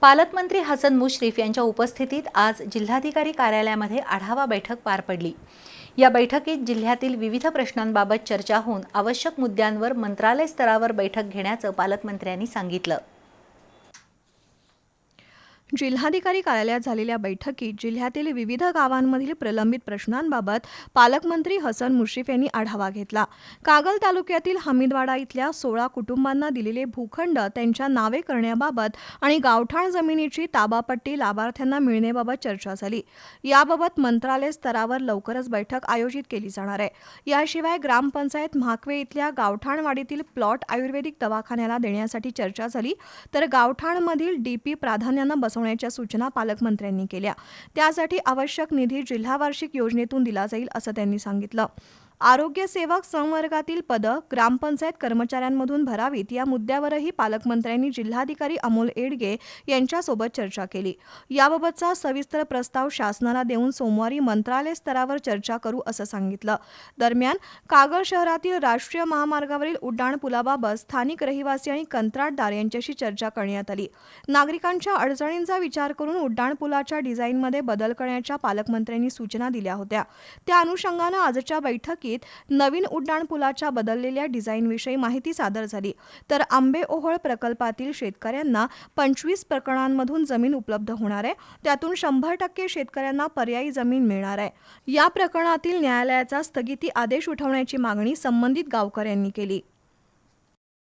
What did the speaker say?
पालकमंत्री हसन मुश्रीफ यांच्या उपस्थितीत आज जिल्हाधिकारी कार्यालयामध्ये आढावा बैठक पार पडली. या बैठकीत जिल्ह्यातील विविध प्रश्नांबाबत चर्चा होऊन आवश्यक मुद्द्यांवर मंत्रालय स्तरावर बैठक घेण्याचं पालकमंत्र्यांनी सांगितलं. जिल्हाधिकारी कार्यालयात झालेल्या बैठकीत जिल्ह्यातील विविध गावांमधील प्रलंबित प्रश्नांबाबत पालकमंत्री हसन मुश्रीफ यांनी आढावा घेतला. कागल तालुक्यातील हमीदवाडा इथल्या सोळा कुटुंबांना दिलेले भूखंड त्यांच्या नावे करण्याबाबत आणि गावठाण जमिनीची ताबापट्टी लाभार्थ्यांना मिळण्याबाबत चर्चा झाली. याबाबत मंत्रालय स्तरावर लवकरच बैठक आयोजित केली जाणार आहे. याशिवाय ग्रामपंचायत म्हाकवे इथल्या गावठाणवाडीतील प्लॉट आयुर्वेदिक दवाखान्याला देण्यासाठी चर्चा झाली. तर गावठाणमधील डीपी प्राधान्यानं बसवण्याच्या सूचना पालकमंत्र्यांनी केल्या. त्यासाठी आवश्यक निधी जिल्हा वार्षिक योजनेतून दिला जाईल असं त्यांनी सांगितलं. आरोग्य सेवक संवर्गातील पदं ग्रामपंचायत कर्मचाऱ्यांमधून भरावीत या मुद्द्यावरही पालकमंत्र्यांनी जिल्हाधिकारी अमोल एडगे यांच्यासोबत चर्चा केली. याबाबतचा सविस्तर प्रस्ताव शासनाला देऊन सोमवारी मंत्रालय स्तरावर चर्चा करू असं सांगितलं. दरम्यान कागल शहरातील राष्ट्रीय महामार्गावरील उड्डाण पुलाबाबत स्थानिक रहिवासी आणि कंत्राटदार यांच्याशी चर्चा करण्यात आली. नागरिकांच्या अडचणींचा विचार करून उड्डाण पुलाच्या डिझाईनमध्ये बदल करण्याच्या पालकमंत्र्यांनी सूचना दिल्या होत्या. त्या अनुषंगानं आजच्या बैठकीत नवीन उड्डाणपुलाच्या बदललेल्या डिझाईनविषयी माहिती सादर झाली. तर आंबेओहळ प्रकल्पातील शेतकऱ्यांना पंचवीस प्रकरणांमधून जमीन उपलब्ध होणार आहे. त्यातून शंभर टक्के शेतकऱ्यांना पर्यायी जमीन मिळणार आहे. या प्रकरणातील न्यायालयाचा स्थगिती आदेश उठवण्याची मागणी संबंधित गावकऱ्यांनी केली.